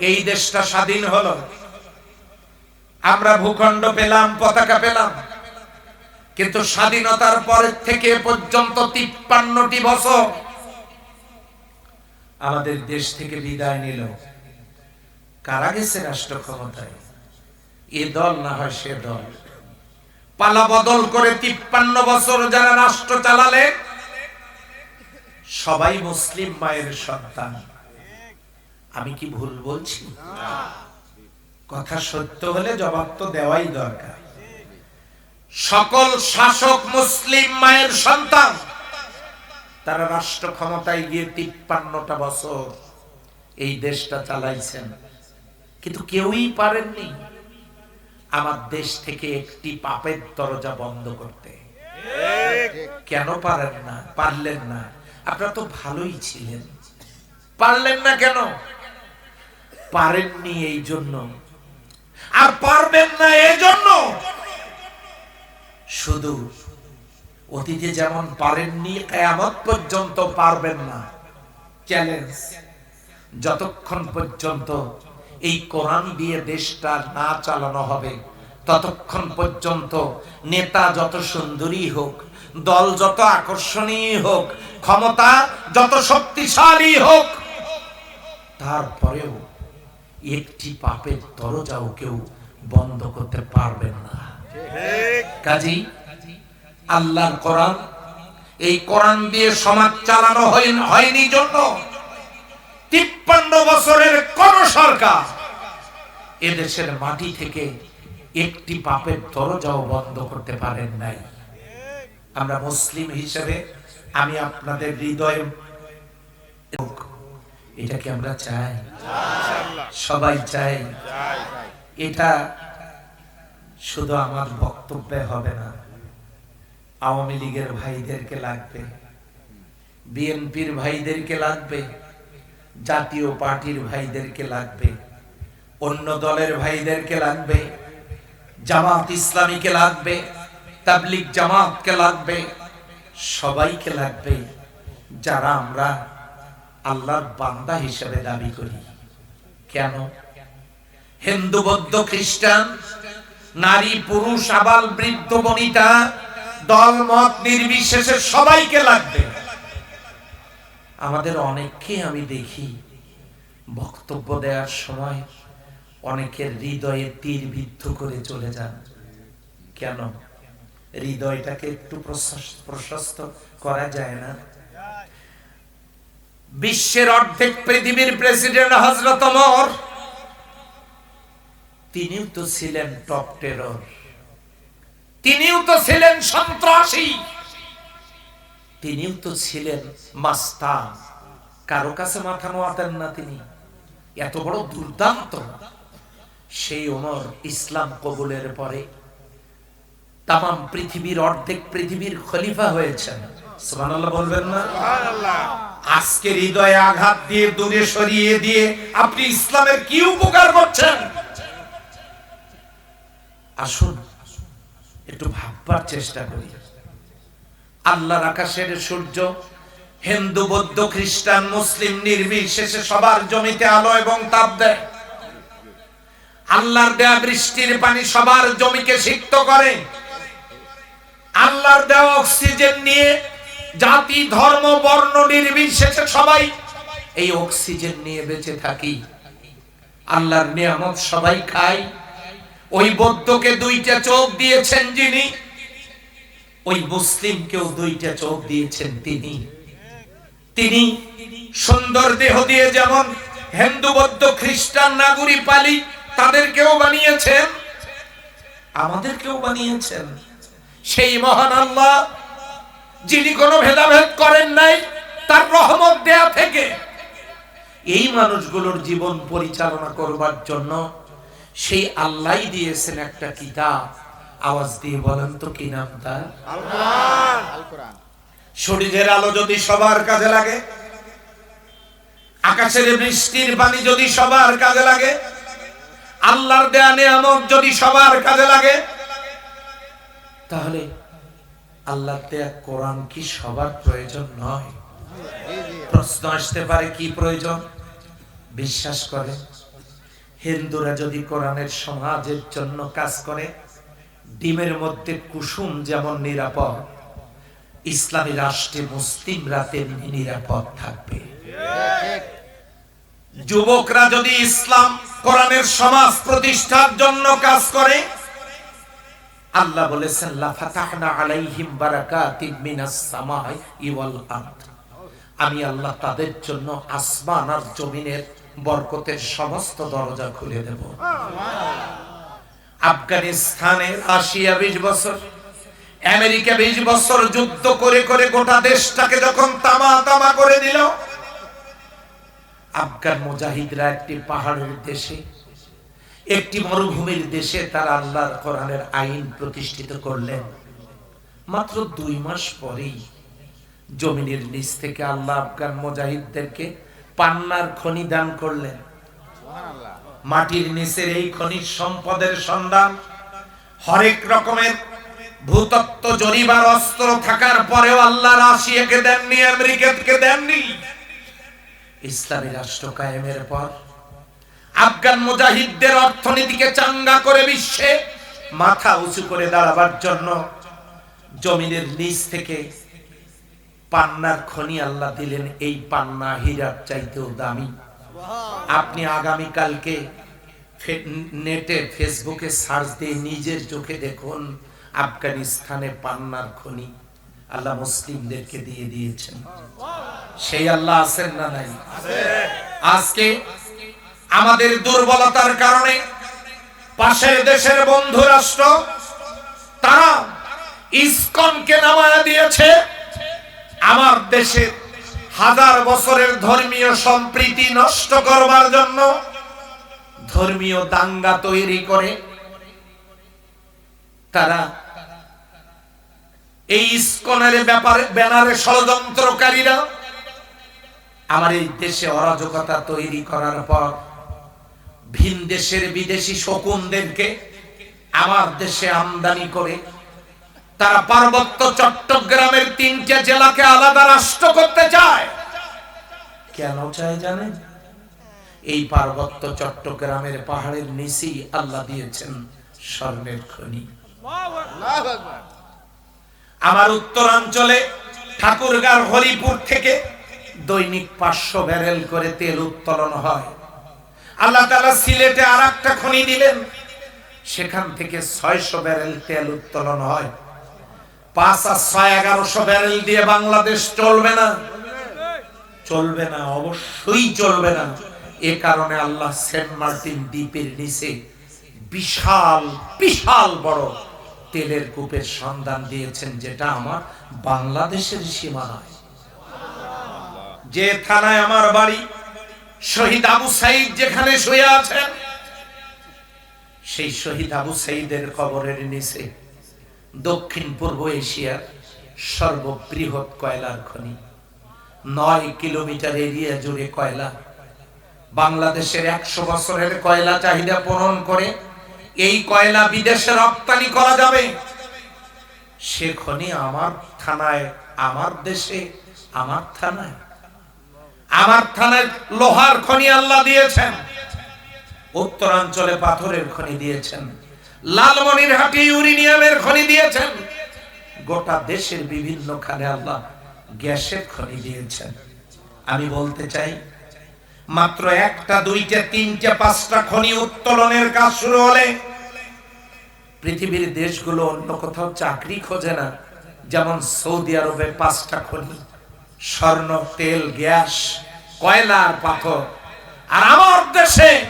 এই দেশটা স্বাধীন হলো। আমরা ভূখণ্ড পেলাম, পতাকা পেলাম। কিন্তু স্বাধীনতার পরের থেকে পর্যন্ত তিপ্পান্নটি বছর আমাদের দেশ থেকে বিদায় নিল। কারা গেছে রাষ্ট্র ক্ষমতায়? এ দল না হয় সে দল। পালা বদল করে তিপ্পান্ন বছর যারা রাষ্ট্র চালালে, সবাই মুসলিম মায়ের সন্তান। আমি কি ভুল বলছি? কথা সত্য হলে জবাব তো দেওয়াই দরকার। সকল শাসক মুসলিম মায়ের সন্তান, তারা রাষ্ট্র ক্ষমতায় গিয়ে তিপ্পান্নটা বছর এই দেশটা চালাইছেন। কিন্তু কেউই পারেননি আমার দেশ থেকে একটি পাপের দরজা বন্ধ করতে। কেন পারেন না? পারলেন না। আপনারা তো ভালোই ছিলেন। পারলেন না কেন? পারেননি এই জন্য আর পারবেন না এই জন্য শুধু অতীতে যেমন পারেননি, কেয়ামত পর্যন্ত পারবেন না। চ্যালেঞ্জ, যতক্ষণ পর্যন্ত এই কোরআন দিয়ে দেশটা না চালানো হবে, ততক্ষণ পর্যন্ত নেতা যত সুন্দরী হোক, দল যত আকর্ষণীয় হোক, ক্ষমতা যত শক্তিশালী হোক, তারপরেও একটি পাপের দরজাও কেউ বন্ধ করতে পারবেন না। কাজী আল্লাহর কোরআন এই কোরআন দিয়ে সমাজ চালানো হয়- হয়নি জন্য তিপ্পান্ন বছরের কোন সরকার এদেশের মাটি থেকে একটি পাপের দরজাও বন্ধ করতে পারেন নাই। আমরা মুসলিম হিসেবে আমি আপনাদের হৃদয়ে এটা কি আমরা চাই? সবাই চাই। এটা শুধু আমার বক্তব্যে হবে না, আওয়ামী লীগের ভাইদেরকে লাগবে, বিএনপির ভাইদেরকে লাগবে, জাতীয় পার্টির ভাইদেরকে লাগবে, অন্য দলের ভাইদেরকে লাগবে, জামাত ইসলামীকে লাগবে তাবলিক জামাতকে লাগবে, সবাইকে লাগবে, যারা আমরা আল্লাহর বান্দা হিসেবে দাবি করি। কেন? হিন্দু, বৌদ্ধ, খ্রিস্টান, নারী, পুরুষ, আবাল, বৃদ্ধ, বনিতা, দল, মত, নির্বিশেষে সবাইকে লাগবে। আমাদের অনেককে আমি দেখি বক্তব্য দেওয়ার সময় অনেকের হৃদয়ে তীর বিদ্ধ করে চলে যান। কেন? হৃদয়টাকে একটু প্রশস- প্রশস্ত করা যায় না। বিশ্বের অর্ধেক পৃথিবীর প্রেসিডেন্ট হজরত অমর তিনিও তো ছিলেন টপ টেরর। তিনিও তো ছিলেন সন্ত্রাসী। তিনিও তো ছিলেন মাস্তান। কারও কাছে মাথা নোয়াতেন না তিনি। এত বড় দুর্দান্ত। সেই ওমর ইসলাম কবুলের পরে তাম পৃথিবীর অর্ধেক পৃথিবীর খলিফা হয়েছেন। সুবহানাল্লাহ বলবেন না? আজকে হৃদয়ে আঘাত দিয়ে দূরে সরিয়ে দিয়ে আপনি ইসলামের কি উপকার করছেন? আসুন একটু ভাববার চেষ্টা করি। আল্লাহর আকাশের সূর্য হিন্দু বৌদ্ধ খ্রিস্টান মুসলিম নির্বিশেষে সবার জমিতে আলো এবং তাপ দেয়। আল্লাহর দেয়া বৃষ্টির পানি সবার জমিকে সিক্ত করে। আল্লাহর দেওয়া অক্সিজেন নিয়ে জাতি, ধর্ম, বর্ণ, নির্বিশেষে সবাই এই অক্সিজেন নিয়ে বেঁচে থাকি। আল্লাহর নিয়ামত সবাই খায়। ওই বৌদ্ধকে দুইটা চোখ দিয়েছেন যিনি, ওই মুসলিমকেও দুইটা চোখ দিয়েছেন তিনি। তিনি সুন্দর দেহ দিয়ে যেমন হিন্দু, বৌদ্ধ, খ্রিস্টান, নাগরি, পালি তাদেরকেও বানিয়েছেন, আমাদেরকেও বানিয়েছেন। সেই মহান আল্লাহ যিনি কোনো ভেদাভেদ করেন নাই তার রহমত দেয়া থেকে। এই মানুষগুলোর জীবন পরিচালনা করবার জন্য সেই আল্লাহ দিয়েছেন একটা কিতাব। আওয়াজ দিয়ে বলেন তো কি নাম তার? সূর্যের আলো যদি সবার কাজে লাগে আকাশের বৃষ্টির পানি যদি সবার কাজে লাগে আল্লাহর দেয়া নিয়ামত যদি সবার কাজে লাগে তাহলে আল্লাহর দেয়া কোরআন কি সবার প্রয়োজন নয়? প্রশ্ন আসতে পারে, কি প্রয়োজন? বিশ্বাস করে। হিন্দুরা যদি কোরআনের সমাজের জন্য কাজ করে, ডিমের মধ্যে কুসুম যেমন নিরাপদ, ইসলামী রাষ্ট্রে মুসলিমরা তেমনি নিরাপদ থাকবে। যুবকরা যদি ইসলাম, কোরআনের সমাজ প্রতিষ্ঠার জন্য কাজ করে আল্লাহ বলেছেন, লা আলাইহিম বারাকাতিম মিনাস সামাই ওয়াল আরদ। আমি আল্লাহ তাদের জন্য আসমান আর জমিনের বরকতের সমস্ত দরজা খুলে দেব। আফগানিস্তানে রাশিয়া বিশ বছর, আমেরিকা বিশ বছর যুদ্ধ করে করে গোটা দেশটাকে যখন তামা তামা করে দিল, আফগান মুজাহিদরা একটি পাহাড়ের দেশে একটি মরুভূমির দেশে তারা আল্লাহর কোরআনের আইন প্রতিষ্ঠিত করলেন। মাত্র দুই মাস পরেই জমিনের নিচ থেকে আল্লাহ আফগান মুজাহিদদেরকে পান্নার খনি দান করলেন। মাটির নিচের এই খনিজ সম্পদের সন্ধান হরেক রকমের ভূতত্ত্ব জরিবার অস্ত্র থাকার পরেও আল্লাহ রাশিয়াকে দেননি, আমেরিকাকে দেননি। ইসলামী রাষ্ট্র কায়েমের পর আফগান মুজাহিদদের অর্থনীতিকে চাঙ্গা করে বিশ্বে মাথা উঁচু করে দাঁড়াবার জন্য জমিনের নিচ থেকে পান্নার খনি আল্লাহ দিলেন, এই পান্না হীরার চাইতেও দামি। আপনি আগামী কালকে নেটে, ফেসবুকে সার্চ দিয়ে নিজের চোখে দেখুন, আফগানিস্তানে পান্নার খনি আল্লাহ মুসলিমদেরকে দিয়ে দিয়েছেন। সেই আল্লাহ আছেন না নাই? আজকে আমাদের দুর্বলতার কারণে পাশের দেশের বন্ধু রাষ্ট্র, তারা ইসকনকে নামায়া দিয়েছে। আমার দেশের হাজার বছরের ধর্মীয় সম্প্রীতি নষ্ট করবার জন্য ধর্মীয় দাঙ্গা তৈরি করে তারা এই ইস্কনের ব্যাপারে ব্যানারে ষড়যন্ত্রকারীরা আমার এই দেশে অরাজকতা তৈরি করার পর ভিন দেশের বিদেশি শকুনদেরকে আমার দেশে আমদানি করে, তারা পার্বত্য চট্টগ্রামের তিনটে জেলাকে আলাদা রাষ্ট্র করতে চায়। কেন চায় জানেন? এই পার্বত্য চট্টগ্রামের পাহাড়ের নিচেই আল্লাহ দিয়েছেন স্বর্ণের খনি। আমার উত্তরাঞ্চলে ঠাকুরগাঁর হরিপুর থেকে দৈনিক পাঁচশো ব্যারেল করে তেল উত্তোলন হয়। আল্লাহ তালা সিলেটে আর একটা খনি দিলেন। সেখান থেকে ছয়শো ব্যারেল তেল উত্তোলন হয়। পাঁচ আর ছয় এগারোশো ব্যারেল দিয়ে বাংলাদেশ চলবে না। চলবে না, অবশ্যই চলবে না। এ কারণে আল্লাহ সেন্ট মার্টিন দ্বীপের নিচে বিশাল বিশাল বড় তেলের কূপের সন্ধান দিয়েছেন, যেটা আমার বাংলাদেশের সীমানায়। যে থানায় আমার বাড়ি শহীদ আবু সাইদ যেখানে শুয়ে আছেন সেই শহীদ আবু সাইদের কবরের নিচে, দক্ষিণ পূর্ব এশিয়ার সর্ববৃহৎ কয়লার খনি। নয় কিলোমিটার এরিয়া জুড়ে কয়লা। বাংলাদেশের একশো বছরের কয়লা চাহিদা পূরণ করে এই কয়লা বিদেশে রপ্তানি করা যাবে। সে খনি আমার থানায়, আমার দেশে, আমার থানায়। আমার থানায় লোহার খনি আল্লাহ দিয়েছেন। উত্তরাঞ্চলে পাথরের খনি দিয়েছেন। লালমনির হাটি ইউরেনিয়ামের খনি দিয়েছেন। গোটা দেশের বিভিন্ন খানে আল্লাহ গ্যাসের খনি দিয়েছেন। আমি বলতে চাই, মাত্র একটা, দুইটা, তিনটা, পাঁচটা খনি উত্তোলনের কাজ শুরু হলে পৃথিবীর দেশগুলো অন্য কোথাও চাকরি খোঁজে না। যেমন সৌদি আরবে পাঁচটা খনি। স্বর্ণ, তেল, গ্যাস, কয়লা আর পাথর। আর আমার দেশে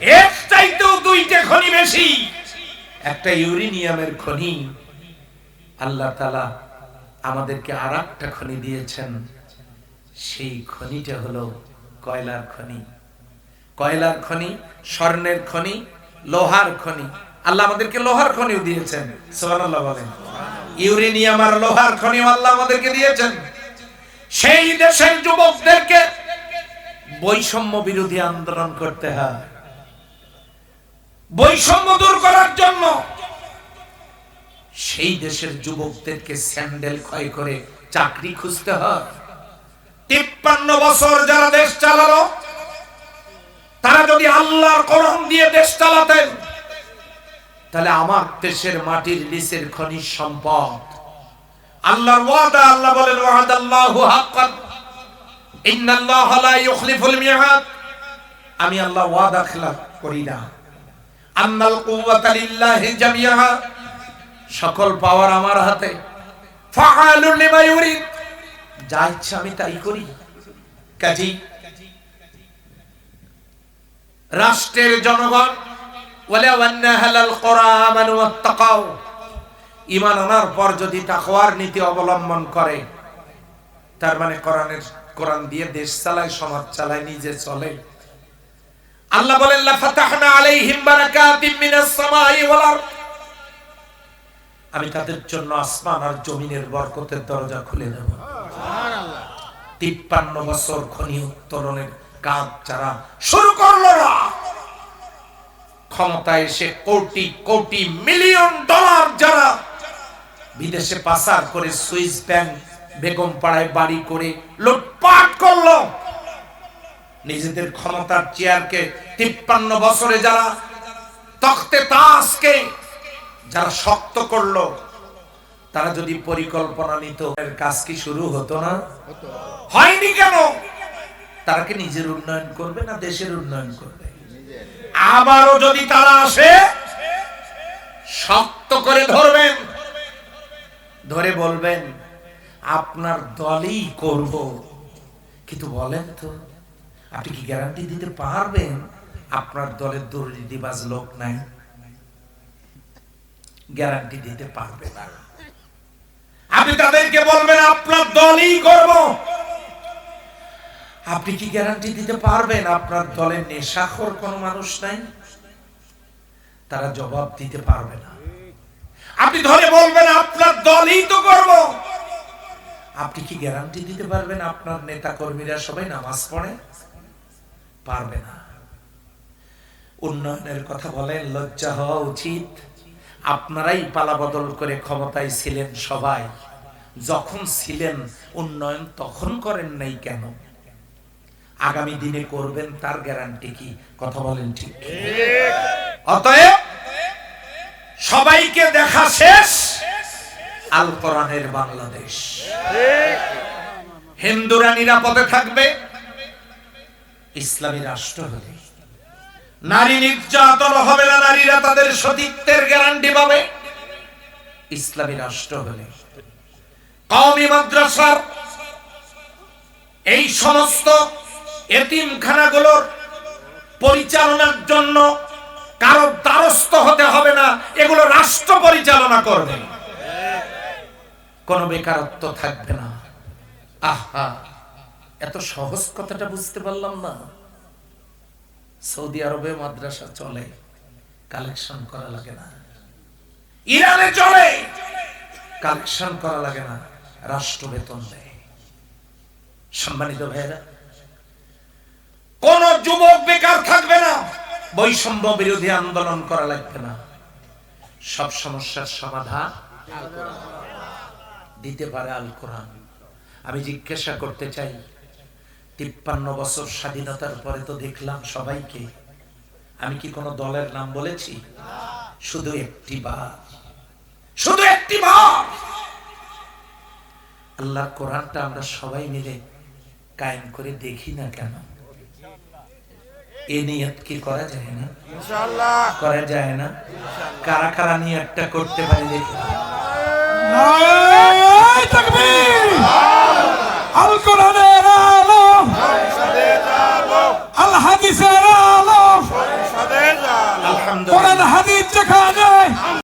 এক চাইতেও দুইটা খনি বেশি। একটা ইউরেনিয়ামের খনি। আল্লাহ তালা আমাদেরকে আর একটা খনি দিয়েছেন। সেই খনিটা হলো কয়লার খনি। কয়লার খনি, স্বর্ণের খনি, লোহার খনি। আল্লাহ আমাদেরকে লোহার খনিও দিয়েছেন। সুবহানাল্লাহ বলেন। ইউরেনিয়াম আর লোহার খনিও আল্লাহ আমাদেরকে দিয়েছেন। সেই দেশের যুবকদেরকে বৈষম্য বিরোধী আন্দোলন করতে হয়। বৈষম্য দূর করার জন্য সেই দেশের যুবকদেরকে স্যান্ডেল ক্ষয় করে চাকরি খুঁজতে হয়। তিপ্পান্ন বছর যারা দেশ চালালো, তারা যদি আল্লাহর করম দিয়ে দেশ চালাতেন, তাহলে আমার দেশের মাটির নিচের খনিজ সম্পদ আল্লাহর ওয়াদা, আল্লাহ বলেন, ওয়াদাল্লাহু হাক্কান। ইন্নাল্লাহা লা ইউখলিফুল মিআদ। আমি আল্লাহ ওয়াদা খেলাফ করি না। আন্নাল কুওয়াতা লিল্লাহি জামিআহা। সকল পাওয়ার আমার হাতে। ফাআলুল লিমা ইউরিদ। যা ইচ্ছা আমি তাই করি। কাজী, রাষ্ট্রের জনগণ আমানু ওয়াত্তাকাও ঈমান আনার পর যদি তাকওয়ার নীতি অবলম্বন করে তার মানে কোরআনের কোরআন দিয়ে দেশ চালায় সমাজ চালায় নিজে চলে। আল্লাহ বলেন লা ফাতাহনা আলাইহিম বারাকাতিম মিনাস সামাই ওয়াল আরদ। আমি তাদের জন্য আসমান আর জমিনের বরকতের দরজা খুলে দেব। তিপ্পান্ন বছর খনি উত্তোলনের কাজ যারা শুরু করল না ক্ষমতায় এসে কোটি কোটি মিলিয়ন ডলার যারা বিদেশে পাচার করে সুইস ব্যাংক বেগম পাড়ায় বাড়ি করে লুটপাট করল। নিজেদের ক্ষমতার চেয়ারকে তিপ্পান্ন বছরে যারা তখতে তাসকে যারা শক্ত করল তারা যদি পরিকল্পনা নিত এর কাজ কি শুরু হতো না? হয়নি কেন? তারা কি নিজের উন্নয়ন করবে না দেশের উন্নয়ন করবে? আবারও যদি তারা আসে শক্ত করে ধরবেন। ধরে বলবেন, আপনার দলই করব। কিন্তু বলেন তো, আপনি কি গ্যারান্টি দিতে পারবেন? আপনার দলের দুর্নীতিবাজ লোক নাই। গ্যারান্টি দিতে পারবে না। আপনি তাদেরকে বলবেন, আপনার দলই করব। আপনি কি গ্যারান্টি দিতে পারবেন? আপনার দলে নেশাখোর কোনো মানুষ নাই? তারা জবাব দিতে পারবে না। আপনি ধরে বলবেন আপনার দলই তো করব আপনি কি গ্যারান্টি দিতে পারবেন আপনার নেতা কর্মীরা সবাই নামাজ পড়ে? পারবে না। উন্নয়নের কথা বলেন লজ্জা হওয়া উচিত। আপনারাই পালা বদল করে ক্ষমতায় ছিলেন সবাই। যখন ছিলেন উন্নয়ন তখন করেন নাই কেন? আগামী দিনে করবেন তার গ্যারান্টি কি? কথা বলেন ঠিক। অতএব সবাইকে দেখা শেষ। আল কোরআনের বাংলাদেশ। হিন্দুরা নিরাপদে থাকবে, ইসলামী রাষ্ট্র হলে নারী নির্যাতন হবে না, নারীরা তাদের সতীত্বের গ্যারান্টি পাবে। ইসলামী রাষ্ট্র হলে কওমি মাদ্রাসার এই সমস্ত এতিমখানাগুলোর পরিচালনার জন্য কারও দ্বারস্থ হতে হবে না এগুলো রাষ্ট্র পরিচালনা করবে। কোনো বেকারত্ব থাকবে না। আহা, এত সহজ কথাটা বুঝতে পারলাম না। সৌদি আরবে মাদ্রাসা চলে, কালেকশন করা লাগে না। ইরানে চলে, কালেকশন করা লাগে না। রাষ্ট্র বেতন দেয়। সম্মানিত ভাইয়েরা, কোন যুবক বেকার থাকবে না। বৈষম্য বিরোধী আন্দোলন করা লাগবে না। সব সমস্যার সমাধান দিতে পারে আল কোরআন। আমি জিজ্ঞাসা করতে চাই, তিপ্পান্ন বছর স্বাধীনতার পরে তো দেখলাম সবাইকে। আমি কি কোনো দলের নাম বলেছি? শুধু একটি বার। শুধু একটি বার! আল্লাহর কোরআনটা আমরা সবাই মিলে কায়েম করে দেখি না কেন? এ নিয়ত কি করা যায় না? করা যায় না? কারা কারা নিয়তটা করতে পারি দেখি। আল কোরআনের আলো। আল হাদিসের আলো। কোরআন